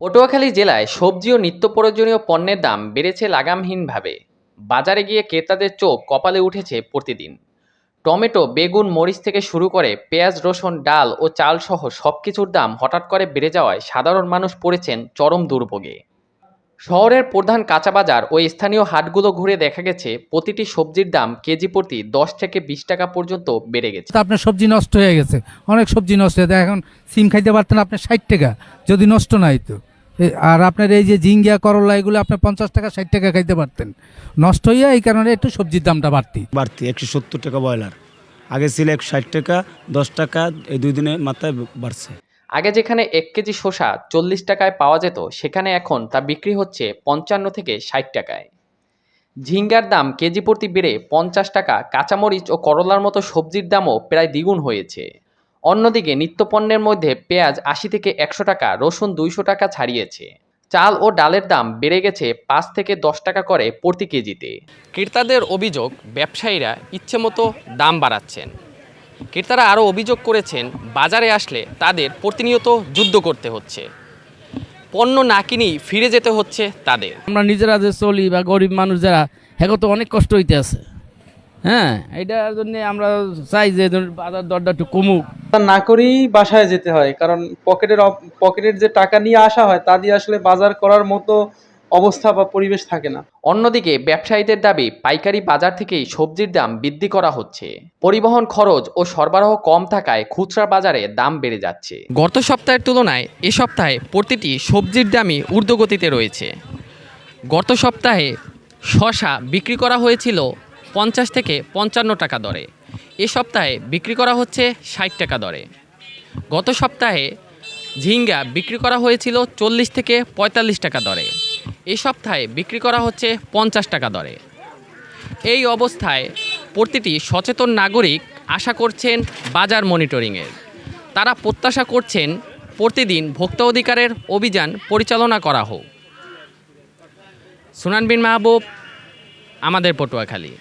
পটুয়াখালী জেলায় সবজি ও নিত্য প্রয়োজনীয় পণ্যের দাম বেড়েছে লাগামহীনভাবে। বাজারে গিয়ে ক্রেতাদের চোখ কপালে উঠেছে প্রতিদিন। টমেটো, বেগুন, মরিচ থেকে শুরু করে পেঁয়াজ, রসুন, ডাল ও চালসহ সব কিছুর দাম হঠাৎ করে বেড়ে যাওয়ায় সাধারণ মানুষ পড়েছেন চরম দুর্ভোগে। শহরের প্রধান কাঁচা বাজার ও স্থানীয় হাটগুলো ঘুরে দেখা গেছে প্রতিটি সবজির দাম কেজি প্রতি দশ থেকে বিশ টাকা পর্যন্ত বেড়ে গেছে। তো আপনার সবজি নষ্ট হয়ে গেছে। অনেক সবজি নষ্ট হয়ে যায় এখন সিম খাইতে পারতেন আপনার ষাট টাকা যদি নষ্ট না হইতো আর আপনার এই যে ঝিঙ্গিয়া করলা এগুলো আপনি পঞ্চাশ টাকা ষাট টাকা খাইতে পারতেন। নষ্ট হইয়া এই কারণে একটু সবজির দামটা বাড়তি। বাড়তি একশো সত্তর টাকা ব্রয়লার। আগে ছিল একশো ষাট টাকা দশ টাকা এই দুই দিনের মাথায় বাড়ছে। আগে যেখানে এক কেজি শসা চল্লিশ টাকায় পাওয়া যেত, সেখানে এখন তা বিক্রি হচ্ছে পঞ্চান্ন থেকে ষাট টাকায়। ঝিঙ্গার দাম কেজি প্রতি বেড়ে পঞ্চাশ টাকা, কাঁচামরিচ ও করলার মতো সবজির দামও প্রায় দ্বিগুণ হয়েছে। অন্যদিকে নিত্যপণ্যের মধ্যে পেঁয়াজ আশি থেকে একশো টাকা, রসুন দুইশো টাকা ছাড়িয়েছে। চাল ও ডালের দাম বেড়ে গেছে পাঁচ থেকে দশ টাকা করে প্রতি কেজিতে। ক্রেতাদের অভিযোগ, ব্যবসায়ীরা ইচ্ছেমতো দাম বাড়াচ্ছেন। ক্রেতারা আরও অভিযোগ করেছেন বাজারে আসলে তাদের প্রতিনিয়ত যুদ্ধ করতে হচ্ছে। পণ্য না কিনেই ফিরে যেতে হচ্ছে তাদের। আমরা নিজেরা যে চলি বা গরিব মানুষ যারা হ্যাঁ তো অনেক কষ্ট হইতে আছে। হ্যাঁ এইটার জন্য আমরা চাই যে ধরুন বাজার দরটা একটু কমুক। তা না করেই বাসায় যেতে হয় কারণ পকেটের অপ- পকেটের যে টাকা নিয়ে আসা হয় তা দিয়ে আসলে বাজার করার মতো অবস্থা বা পরিবেশ থাকে না। অন্যদিকে ব্যবসায়ীদের দাবি পাইকারি বাজার থেকেই সবজির দাম বৃদ্ধি করা হচ্ছে। পরিবহন খরচ ও সরবরাহ কম থাকায় খুচরা বাজারে দাম বেড়ে যাচ্ছে। গত সপ্তাহের তুলনায় এ সপ্তাহে প্রতিটি সবজির দামই ঊর্ধ্বগতিতে রয়েছে। গত সপ্তাহে শশা বিক্রি করা হয়েছিল পঞ্চাশ থেকে পঞ্চান্ন টাকা দরে। এ সপ্তাহে বিক্রি করা হচ্ছে ষাট টাকা দরে। গত সপ্তাহে ঝিঙ্গা বিক্রি করা হয়েছিল চল্লিশ থেকে পঁয়তাল্লিশ টাকা দরে। এই সপ্তাহে বিক্রি করা হচ্ছে পঞ্চাশ টাকা দরে। এই অবস্থায় প্রতিটি সচেতন নাগরিক আশা করছেন বাজার মনিটরিংয়ের। তারা প্রত্যাশা করছেন প্রতিদিন ভোক্তা অধিকারের অভিযান পরিচালনা করা হোক। সুনান বিন মাহবুব, আমাদের পটুয়াখালী।